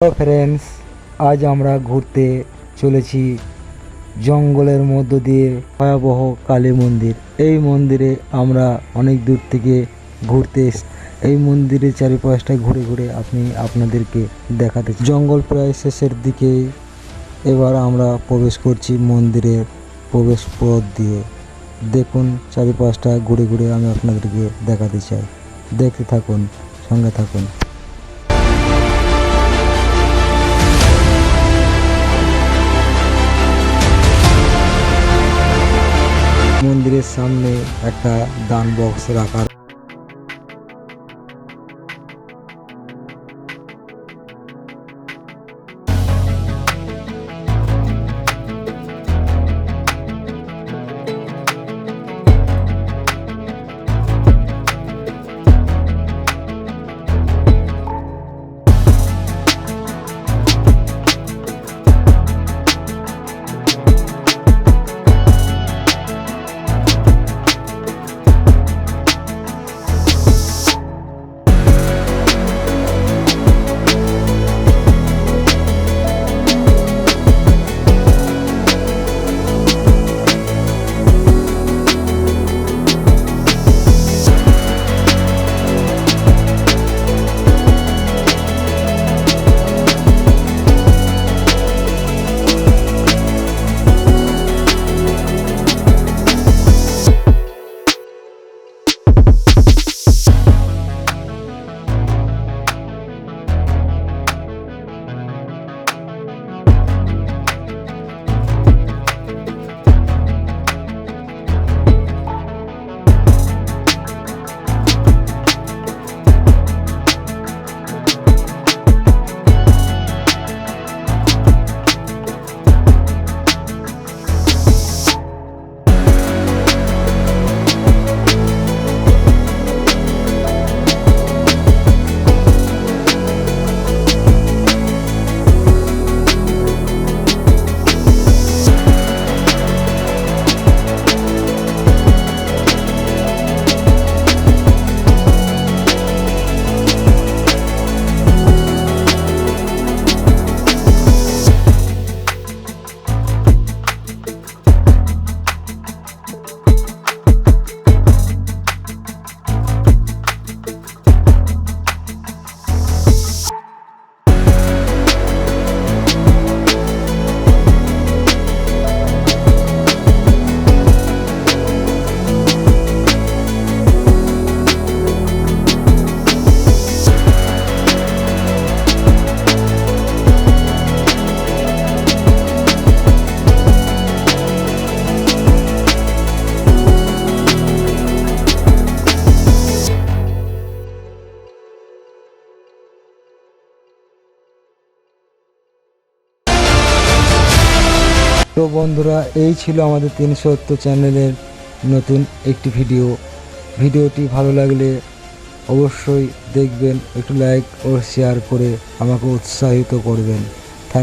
Hello friends আজ আমরা ঘুরতে চলেছি জঙ্গলের মধ্য দিয়ে ভয়াবহ কালী মন্দির। এই মন্দিরে আমরা অনেক দূর থেকে ঘুরতে এই মন্দিরের চারিপাশটা ঘুরে ঘুরে আপনি আপনাদেরকে দেখাতে জঙ্গল প্রায় শেষের দিকে, এবার আমরা প্রবেশ করছি মন্দিরের প্রবেশ পথ দিয়ে। দেখুন চারিপাশটা ঘুরে ঘুরে আমি আপনাদেরকে দেখাতে চাই। দেখতে থাকুন, সঙ্গে থাকুন। সামনে একটা দান বক্স রাখা তো বন্ধুরা, এই ছিল আমাদের তিনশো চ্যানেলের নতুন একটি ভিডিও। ভিডিওটি ভালো লাগলে অবশ্যই দেখবেন, একটু লাইক ও শেয়ার করে আমাকে উৎসাহিত করবেন।